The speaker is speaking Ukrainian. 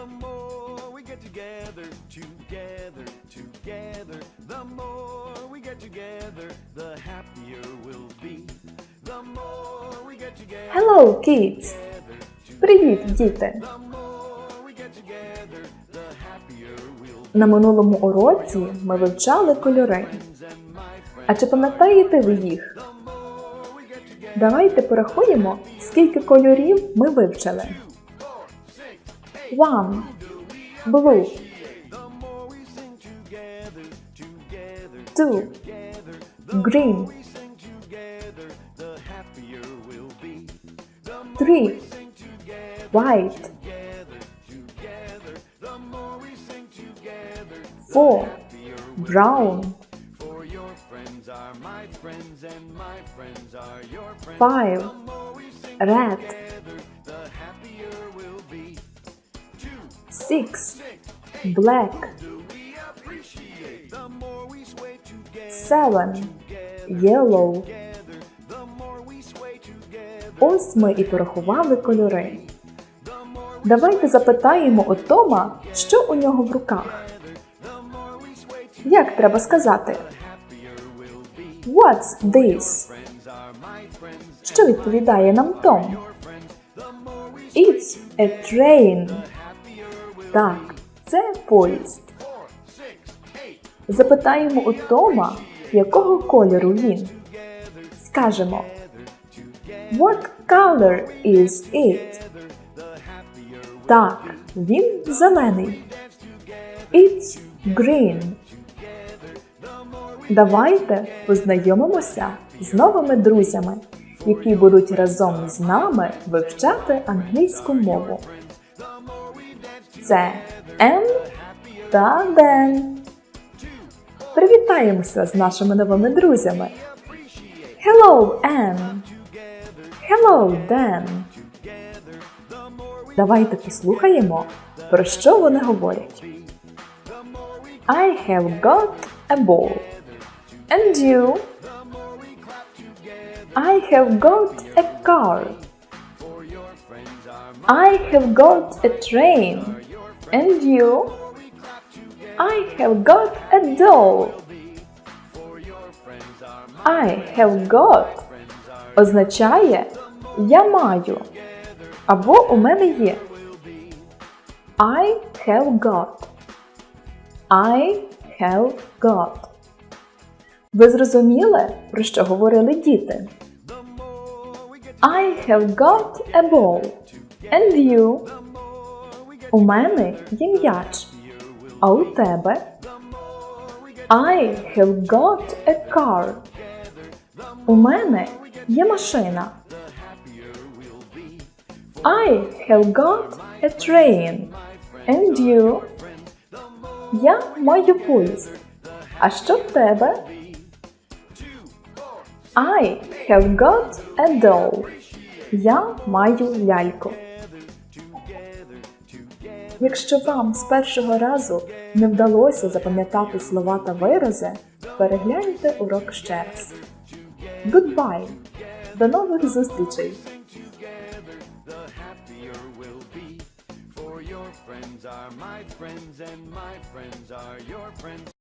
The more we get together, together, together. The more we get together, the happier we'll be. The more we get together, Hello, kids! Привіт, діти! На минулому уроці ми вивчали кольори. А чи пам'ятаєте ви їх? Давайте порахуємо, скільки кольорів ми вивчили. One. Blue. Two. Green. Three. White. Four. Brown. Five. Red. Six. Black. Seven. Yellow. Ось ми і порахували кольори. Давайте запитаємо у Тома, що у нього в руках. Як треба сказати? What's this? Що відповідає нам Том? It's a train. Так, це поїзд. Запитаємо у Тома, якого кольору він. Скажемо What color is it? Так, він зелений. It's green. Давайте познайомимося з новими друзями, які будуть разом з нами вивчати англійську мову. Це Ен та Ден. Привітаємося з нашими новими друзями. Hello, Anne. Hello, Dan. Давайте послухаємо, про що вони говорять. I have got a ball. And you? I have got a car. I have got a train. And you? I have got a doll. I have got означає я маю або у мене є. I have got. I have got. Ви зрозуміли, про що говорили діти? I have got a ball. And you? У мене є м'яч. А у тебе? I have got a car. У мене є машина. I have got a train. And you? Я маю поїзд. А що в тебе? I have got a doll. Я маю ляльку. Якщо вам з першого разу не вдалося запам'ятати слова та вирази, перегляньте урок ще раз. Goodbye! До нових зустрічей! Friends are my friends, and my friends are your friends.